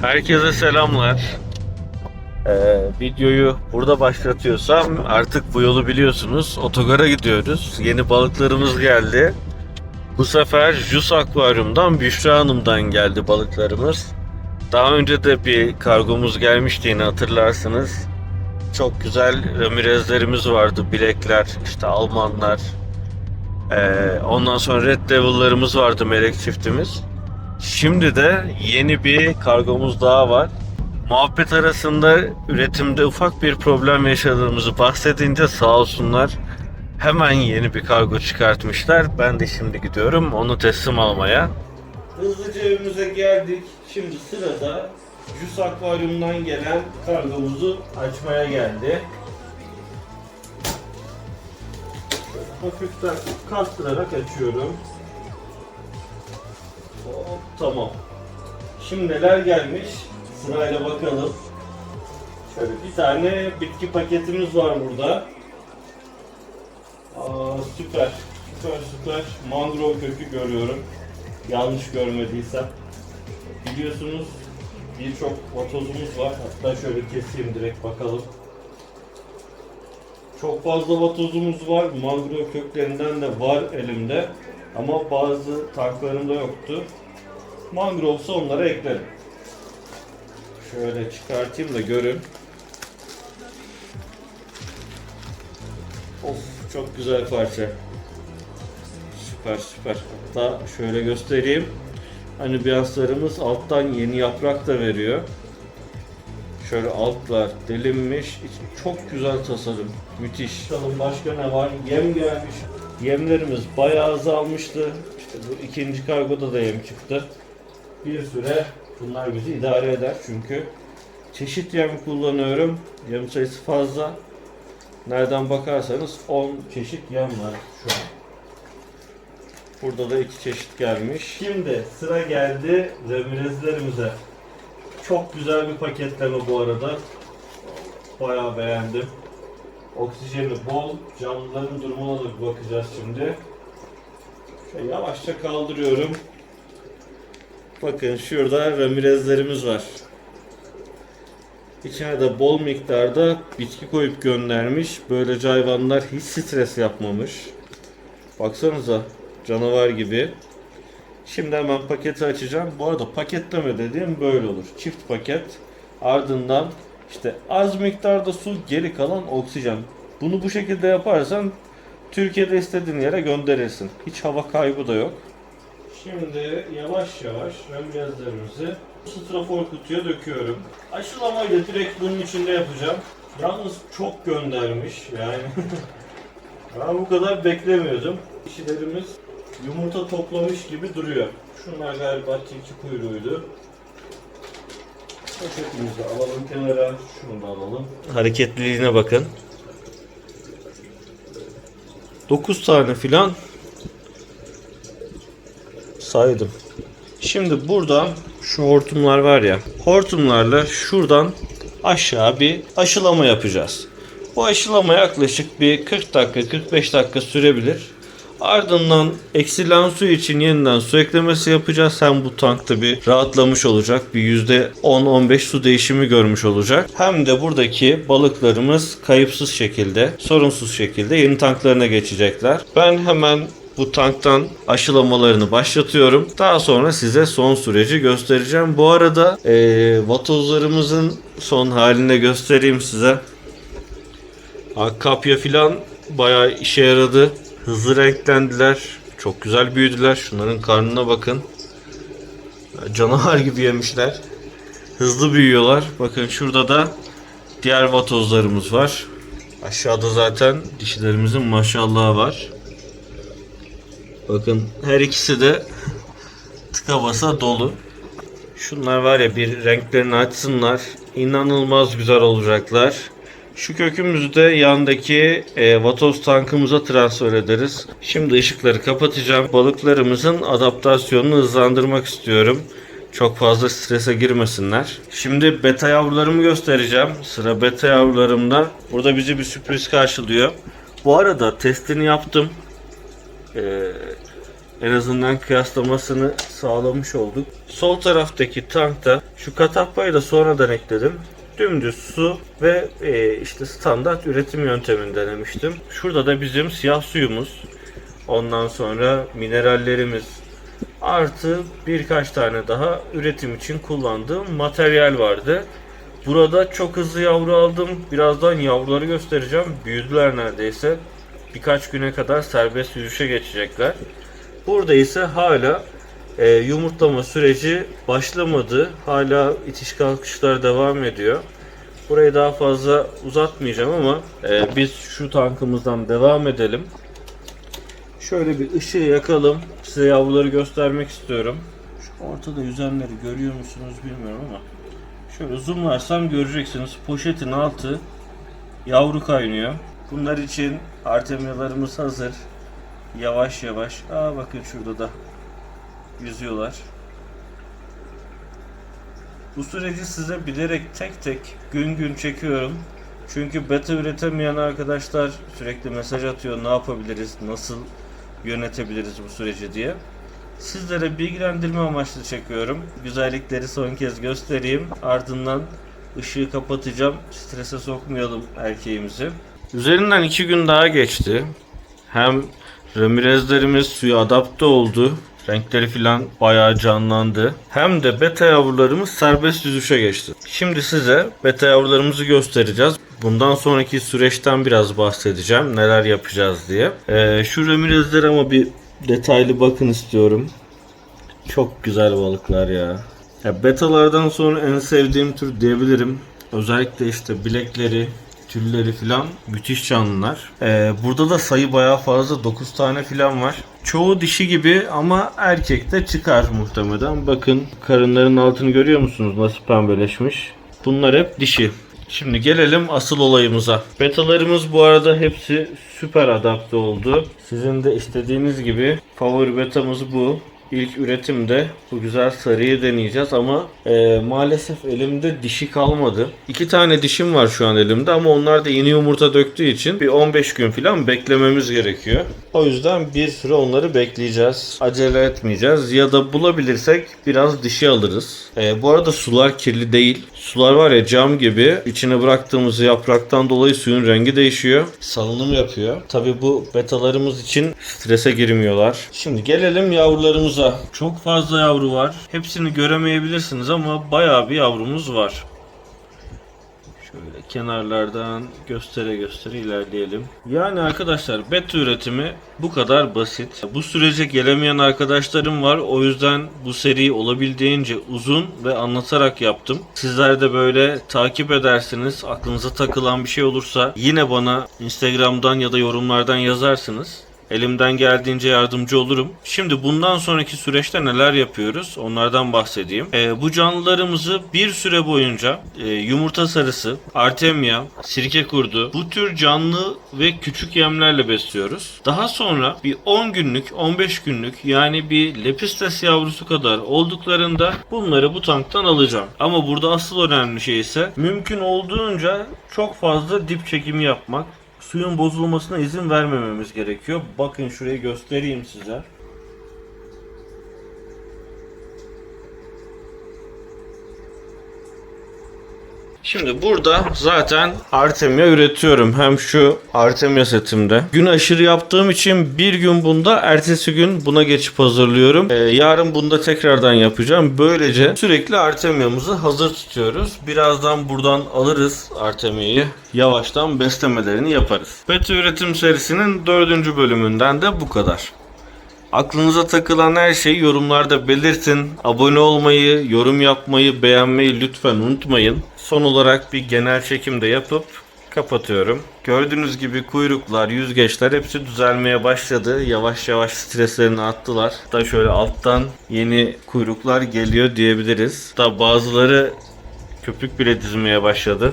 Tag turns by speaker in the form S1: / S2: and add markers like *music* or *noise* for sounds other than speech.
S1: Herkese selamlar. Ee, videoyu burada başlatıyorsam artık bu yolu biliyorsunuz. Otogara gidiyoruz. Yeni balıklarımız geldi. Bu sefer Jus Akvaryum'dan Büşra Hanım'dan geldi balıklarımız. Daha önce de bir kargomuz gelmişti yine hatırlarsınız. Çok güzel Ramirez'lerimiz vardı. Bilekler, işte Almanlar. Ee, ondan sonra Red Devil'larımız vardı melek çiftimiz. Şimdi de yeni bir kargomuz daha var. Muhabbet arasında üretimde ufak bir problem yaşadığımızı bahsedince sağ olsunlar hemen yeni bir kargo çıkartmışlar. Ben de şimdi gidiyorum onu teslim almaya. Hızlıca evimize geldik. Şimdi sırada Jus Akvaryum'dan gelen kargomuzu açmaya geldi. Hafiften kastırarak açıyorum. Hop, tamam. Şimdi neler gelmiş? Sırayla bakalım. Şöyle bir tane bitki paketimiz var burada. Aa, süper. Süper süper. Mangrove kökü görüyorum. Yanlış görmediysem. Biliyorsunuz birçok vatozumuz var. Hatta şöyle keseyim direkt bakalım. Çok fazla vatozumuz var. Mangrove köklerinden de var elimde. Ama bazı tanklarımda yoktu. Mangroves'a onlara eklerim. Şöyle çıkartayım da görün. Of çok güzel parça. Süper süper. Hatta şöyle göstereyim. Hani beyazlarımız alttan yeni yaprak da veriyor. Şöyle altlar delinmiş. Çok güzel tasarım. Müthiş. Bakalım başka ne var? Yem gelmiş. Yemlerimiz bayağı azalmıştı. İşte bu ikinci kargoda da yem çıktı. Bir süre bunlar bizi idare eder çünkü çeşit yem kullanıyorum. Yem sayısı fazla. Nereden bakarsanız 10 çeşit yem var şu an. Burada da iki çeşit gelmiş. Şimdi sıra geldi remirezlerimize. Çok güzel bir paketleme bu arada. Bayağı beğendim. Oksijeni bol. Camların durumuna da bir bakacağız şimdi. Şöyle yavaşça kaldırıyorum. Bakın şurada ramirezlerimiz var. İçine de bol miktarda bitki koyup göndermiş. Böylece hayvanlar hiç stres yapmamış. Baksanıza canavar gibi. Şimdi hemen paketi açacağım. Bu arada paketleme dediğim böyle olur. Çift paket. Ardından işte az miktarda su, geri kalan oksijen. Bunu bu şekilde yaparsan Türkiye'de istediğin yere gönderirsin. Hiç hava kaybı da yok. Şimdi yavaş yavaş ramirezlerimizi strafor kutuya döküyorum. Aşılamayı da direkt bunun içinde yapacağım. Yalnız çok göndermiş yani. *laughs* ben bu kadar beklemiyordum. İşlerimiz yumurta toplamış gibi duruyor. Şunlar galiba tilki kuyruğuydu. Poşetimizi alalım kenara. Şunu da alalım. Hareketliliğine bakın. 9 tane filan saydım. Şimdi buradan şu hortumlar var ya. Hortumlarla şuradan aşağı bir aşılama yapacağız. Bu aşılama yaklaşık bir 40 dakika 45 dakika sürebilir. Ardından eksilen su için yeniden su eklemesi yapacağız. Hem bu tankta bir rahatlamış olacak. Bir %10-15 su değişimi görmüş olacak. Hem de buradaki balıklarımız kayıpsız şekilde, sorunsuz şekilde yeni tanklarına geçecekler. Ben hemen bu tanktan aşılamalarını başlatıyorum. Daha sonra size son süreci göstereceğim. Bu arada eee vatozlarımızın son halini göstereyim size. Kapya filan bayağı işe yaradı. Hızlı renklendiler. Çok güzel büyüdüler. Şunların karnına bakın. Canavar gibi yemişler. Hızlı büyüyorlar. Bakın şurada da diğer vatozlarımız var. Aşağıda zaten dişilerimizin maşallahı var. Bakın her ikisi de *laughs* tıka basa dolu. Şunlar var ya bir renklerini açsınlar. İnanılmaz güzel olacaklar. Şu kökümüzü de yandaki e, vatoz tankımıza transfer ederiz. Şimdi ışıkları kapatacağım. Balıklarımızın adaptasyonunu hızlandırmak istiyorum. Çok fazla strese girmesinler. Şimdi beta yavrularımı göstereceğim. Sıra beta yavrularımda. Burada bizi bir sürpriz karşılıyor. Bu arada testini yaptım. Ee, en azından kıyaslamasını sağlamış olduk. Sol taraftaki tankta şu katapayı da sonradan ekledim. Dümdüz su ve e, işte standart üretim yöntemini denemiştim. Şurada da bizim siyah suyumuz. Ondan sonra minerallerimiz artı birkaç tane daha üretim için kullandığım materyal vardı. Burada çok hızlı yavru aldım. Birazdan yavruları göstereceğim. Büyüdüler neredeyse. Birkaç güne kadar serbest yüzüşe geçecekler. Burada ise hala e, yumurtlama süreci başlamadı. Hala itiş kalkışlar devam ediyor. Burayı daha fazla uzatmayacağım ama e, biz şu tankımızdan devam edelim. Şöyle bir ışığı yakalım. Size yavruları göstermek istiyorum. Şu ortada yüzenleri görüyor musunuz bilmiyorum ama şöyle zoomlarsam göreceksiniz. Poşetin altı yavru kaynıyor. Bunlar için artemyalarımız hazır. Yavaş yavaş. Aa bakın şurada da yüzüyorlar. Bu süreci size bilerek tek tek gün gün çekiyorum. Çünkü beta üretemeyen arkadaşlar sürekli mesaj atıyor ne yapabiliriz, nasıl yönetebiliriz bu süreci diye. Sizlere bilgilendirme amaçlı çekiyorum. Güzellikleri son kez göstereyim. Ardından ışığı kapatacağım. Strese sokmayalım erkeğimizi. Üzerinden iki gün daha geçti. Hem Ramirezlerimiz suya adapte oldu. Renkleri filan bayağı canlandı. Hem de beta yavrularımız serbest yüzüşe geçti. Şimdi size beta yavrularımızı göstereceğiz. Bundan sonraki süreçten biraz bahsedeceğim. Neler yapacağız diye. Ee, şu Ramirezlere ama bir detaylı bakın istiyorum. Çok güzel balıklar ya. ya. Betalardan sonra en sevdiğim tür diyebilirim. Özellikle işte bilekleri, tülleri filan müthiş canlılar. Ee, burada da sayı bayağı fazla 9 tane filan var. Çoğu dişi gibi ama erkek de çıkar muhtemelen. Bakın karınların altını görüyor musunuz nasıl pembeleşmiş. Bunlar hep dişi. Şimdi gelelim asıl olayımıza. Betalarımız bu arada hepsi süper adapte oldu. Sizin de istediğiniz gibi favori betamız bu. İlk üretimde bu güzel sarıyı deneyeceğiz ama e, maalesef elimde dişi kalmadı. İki tane dişim var şu an elimde ama onlar da yeni yumurta döktüğü için bir 15 gün falan beklememiz gerekiyor. O yüzden bir süre onları bekleyeceğiz. Acele etmeyeceğiz ya da bulabilirsek biraz dişi alırız. E, bu arada sular kirli değil. Sular var ya cam gibi içine bıraktığımız yapraktan dolayı suyun rengi değişiyor. Salınım yapıyor. Tabi bu betalarımız için strese girmiyorlar. Şimdi gelelim yavrularımıza. Çok fazla yavru var. Hepsini göremeyebilirsiniz ama bayağı bir yavrumuz var. Şöyle kenarlardan göstere göstere ilerleyelim. Yani arkadaşlar beta üretimi bu kadar basit. Bu sürece gelemeyen arkadaşlarım var. O yüzden bu seriyi olabildiğince uzun ve anlatarak yaptım. Sizler de böyle takip edersiniz. Aklınıza takılan bir şey olursa yine bana Instagram'dan ya da yorumlardan yazarsınız. Elimden geldiğince yardımcı olurum. Şimdi bundan sonraki süreçte neler yapıyoruz? Onlardan bahsedeyim. Ee, bu canlılarımızı bir süre boyunca e, yumurta sarısı, artemia, sirke kurdu bu tür canlı ve küçük yemlerle besliyoruz. Daha sonra bir 10 günlük, 15 günlük yani bir lepistes yavrusu kadar olduklarında bunları bu tanktan alacağım. Ama burada asıl önemli şey ise mümkün olduğunca çok fazla dip çekimi yapmak suyun bozulmasına izin vermememiz gerekiyor. Bakın şurayı göstereyim size. Şimdi burada zaten Artemia üretiyorum. Hem şu Artemia setimde. Gün aşırı yaptığım için bir gün bunda, ertesi gün buna geçip hazırlıyorum. Ee, yarın bunda tekrardan yapacağım. Böylece sürekli Artemia'mızı hazır tutuyoruz. Birazdan buradan alırız Artemia'yı. Yavaştan beslemelerini yaparız. Beta üretim serisinin dördüncü bölümünden de bu kadar. Aklınıza takılan her şeyi yorumlarda belirtin. Abone olmayı, yorum yapmayı, beğenmeyi lütfen unutmayın. Son olarak bir genel çekim de yapıp kapatıyorum. Gördüğünüz gibi kuyruklar, yüzgeçler hepsi düzelmeye başladı. Yavaş yavaş streslerini attılar. Da şöyle alttan yeni kuyruklar geliyor diyebiliriz. Da bazıları köpük bile dizmeye başladı.